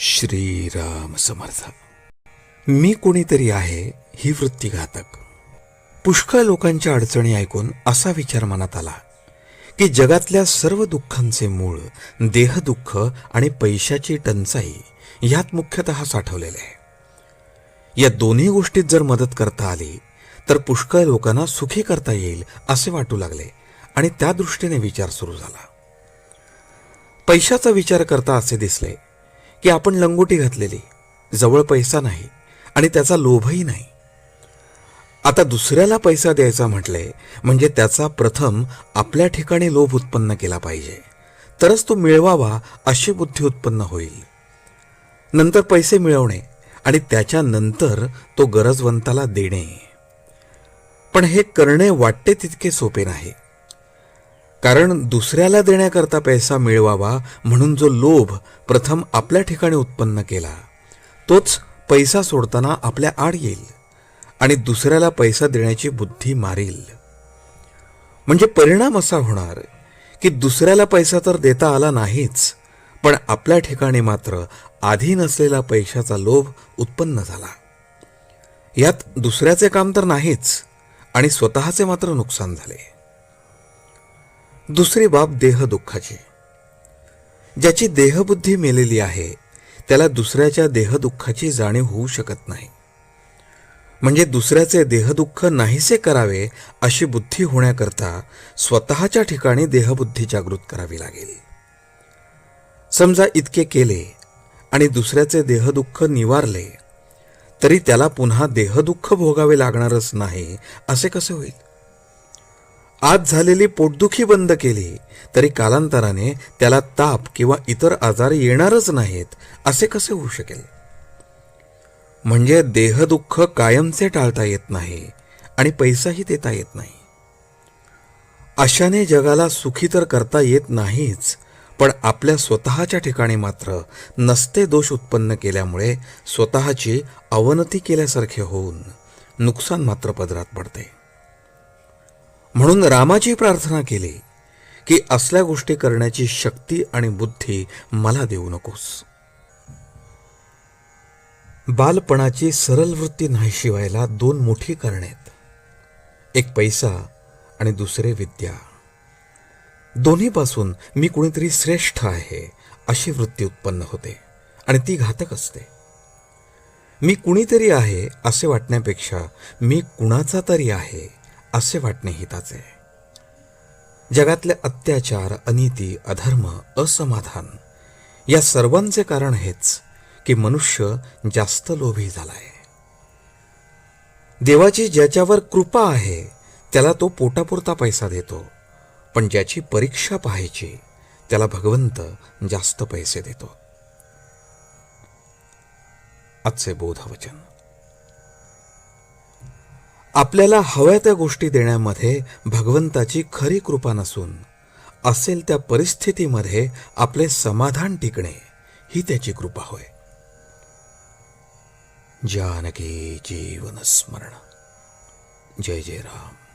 श्रीराम समर्थ. मी कोणीतरी आहे ही वृत्ती घातक पुष्कळ लोकांच्या अडचणी ऐकून असा विचार मनात आला की जगातल्या सर्व दुःखांचे मूळ देहदुःख आणि पैशाची टंचाई ह्यात मुख्यतः साठवलेले आहे. या दोन्ही गोष्टीत जर मदत करता आली तर पुष्कळ लोकांना सुखी करता येईल असे वाटू लागले आणि त्या दृष्टीने विचार सुरू झाला. पैशाचा विचार करता असे दिसले की आपण लंगोटी घातलेली. जवळ पैसा नाही आणि त्याचा लोभही नाही. आता दुसऱ्याला पैसा द्यायचा म्हटले म्हणजे त्याचा प्रथम आपल्या ठिकाणी लोभ उत्पन्न केला पाहिजे. तरच तो मिळवावा अशी बुद्धी उत्पन्न होईल. नंतर पैसे मिळवणे आणि त्याच्यानंतर तो गरजवंताला देणे. पण हे करणे वाटते तितके सोपे नाही. कारण दुसऱ्याला देण्याकरता पैसा मिळवावा म्हणून जो लोभ प्रथम आपल्या ठिकाणी उत्पन्न केला तोच पैसा सोडताना आपल्या आड येईल आणि दुसऱ्याला पैसा देण्याची बुद्धी मारील. म्हणजे परिणाम असा होणार की दुसऱ्याला पैसा तर देता आला नाहीच पण आपल्या ठिकाणी मात्र आधी नसलेला पैशाचा लोभ उत्पन्न झाला. यात दुसऱ्याचे काम तर नाहीच आणि स्वतःचे मात्र नुकसान झाले. दुसरी बाब देहदुःखाची ज्याची देहबुद्धी मेलेली आहे त्याला दुसऱ्याच्या देहदुःखाची जाणीव होऊ शकत नाही. म्हणजे दुसऱ्याचे देहदुःख नाहीसे करावे अशी बुद्धी होण्याकरता स्वतःच्या ठिकाणी देहबुद्धी जागृत करावी लागेल. समजा इतके केले आणि दुसऱ्याचे देहदुःख निवारले तरी त्याला पुन्हा देहदुःख भोगावे लागणारच नाही असे कसे होईल? आज झालेली पोटदुखी बंद केली तरी कालांतराने त्याला ताप किंवा इतर आजार येणारच नाहीत असे कसे होऊ शकेल? म्हणजे देहदुःख कायमचे टाळता येत नाही आणि पैसाही देता येत नाही. अशाने जगाला सुखी तर करता येत नाहीच पण आपल्या स्वतःच्या ठिकाणी मात्र नसते दोष उत्पन्न केल्यामुळे स्वतःची अवनती केल्यासारखे होऊन नुकसान मात्र पदरात पडते. म्हणून रामाची प्रार्थना केली की असल्या गोष्टी करण्याची शक्ती आणि बुद्धी मला देऊ नकोस. बालपणाची सरल वृत्ती नाहीशी व्हायला दोन मोठी कारणे आहेत एक पैसा आणि दुसरे विद्या. दोन्हीपासून मी कुणीतरी श्रेष्ठ आहे अशी वृत्ती उत्पन्न होते आणि ती घातक असते. मी कुणीतरी आहे असे वाटण्यापेक्षा मी कुणाचा तरी आहे असे वाटणे हिताचे. जगातले अत्याचार अनिती अधर्म असमाधान या सर्वांचे कारण हेच की मनुष्य जास्त लोभी झालाय. देवाची ज्याच्यावर कृपा आहे त्याला तो पोटापुरता पैसा देतो. पण ज्याची परीक्षा पाहायची त्याला भगवंत जास्त पैसे देतो. आजचे बोधवचन. आपल्याला हव्या त्या गोष्टी देण्यामध्ये भगवंताची खरी कृपा नसून असेल त्या परिस्थितीमध्ये आपले समाधान टिकणे ही त्याची कृपा होय. जानकी जीवन स्मरण. जय जय राम.